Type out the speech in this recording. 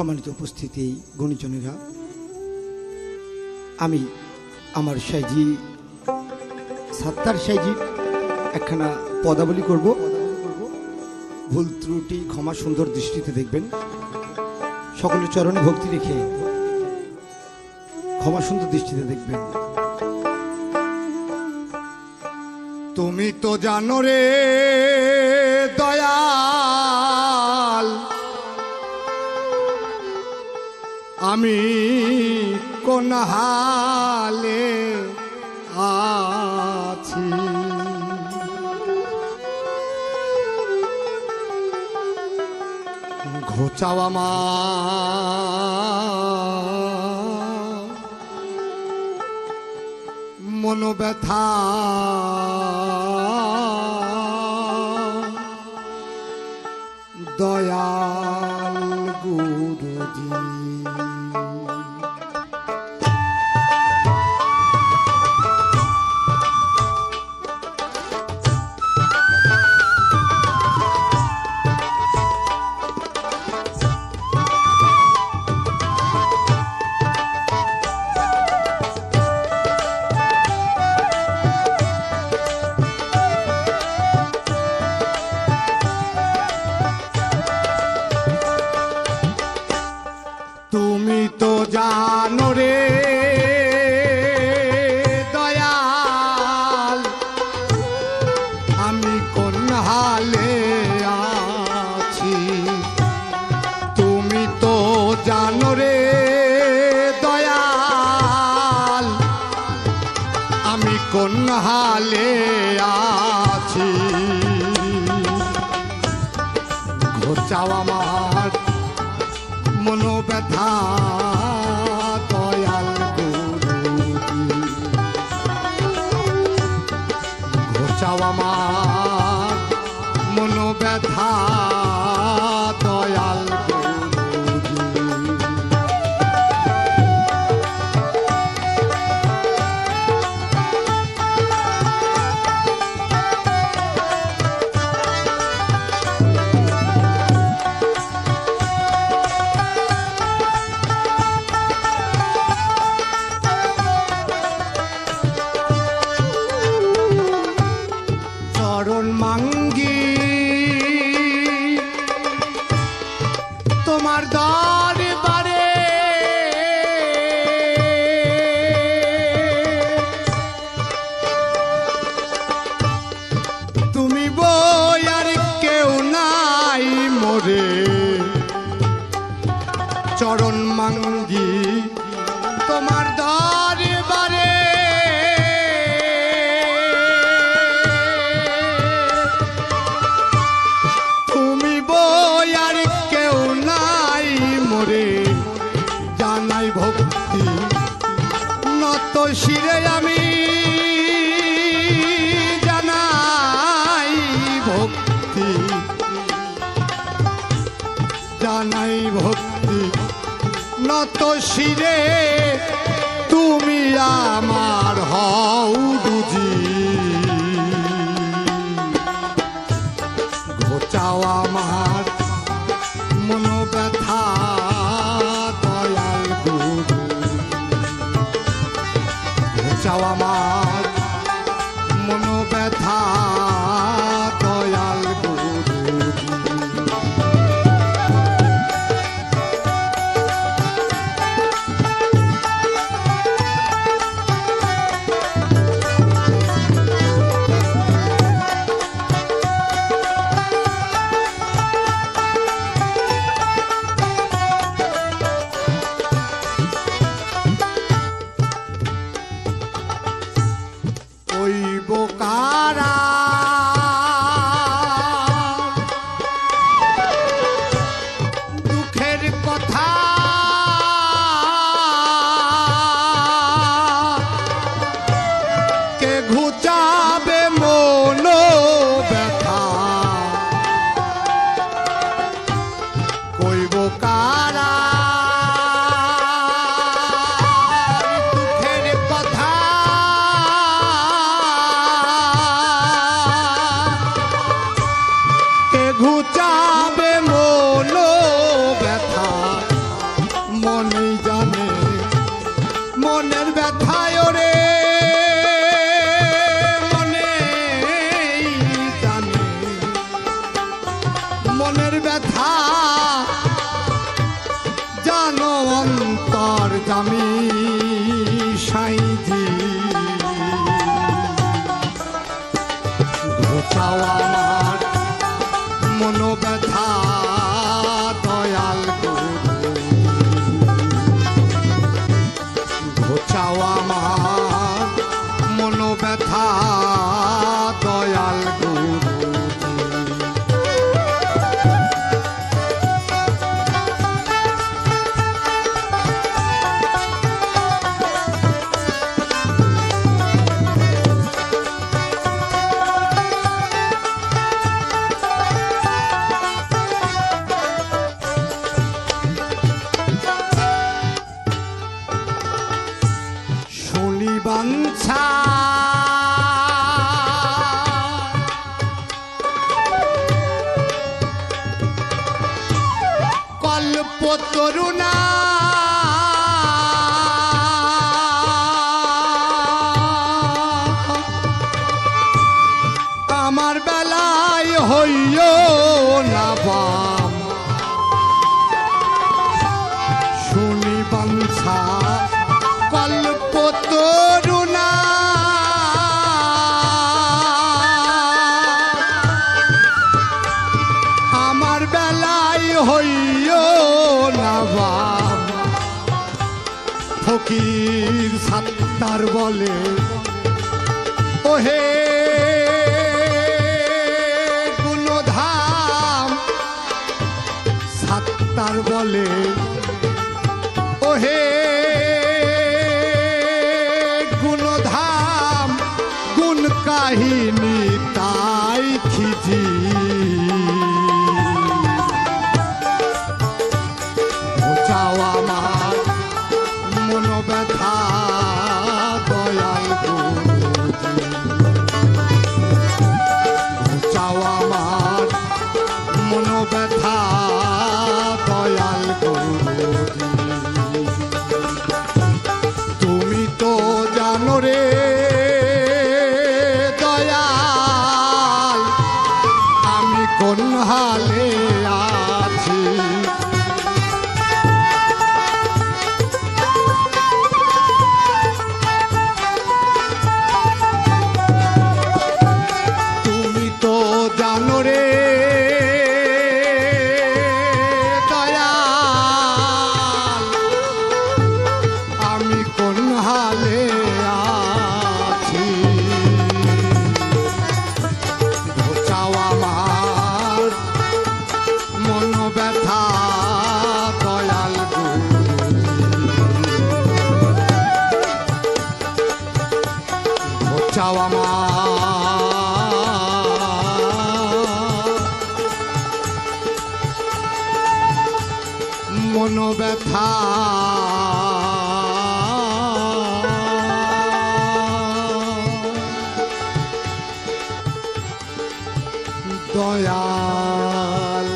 সম্মানিত উপস্থিতি, গুণীজনেরা। আমি আমার সাইজি, সাত্তার সাইজি একখানা পদাবলী করব। ভুল ত্রুটি, ক্ষমা সুন্দর দৃষ্টিতে দেখবেন। সকলের চরণে ভক্তি রেখে ক্ষমা সুন্দর দৃষ্টিতে দেখবেন। তুমি তো জানো রে দয়াল আমি কোন হালে আছি? ঘোচাও আমার মনোব্যথা। হালে আছি। ঘোচাও আমার মনোব্যথা দয়াল আমার মনোব্যথা তোমার দরবারে নত শিরে তুমি আমার হও দুজি। আমার বাঞ্ছা। কল্প তরুণা ফকির সাত্তার বলে ওহে নাও আমার মনোব্যথা দয়াল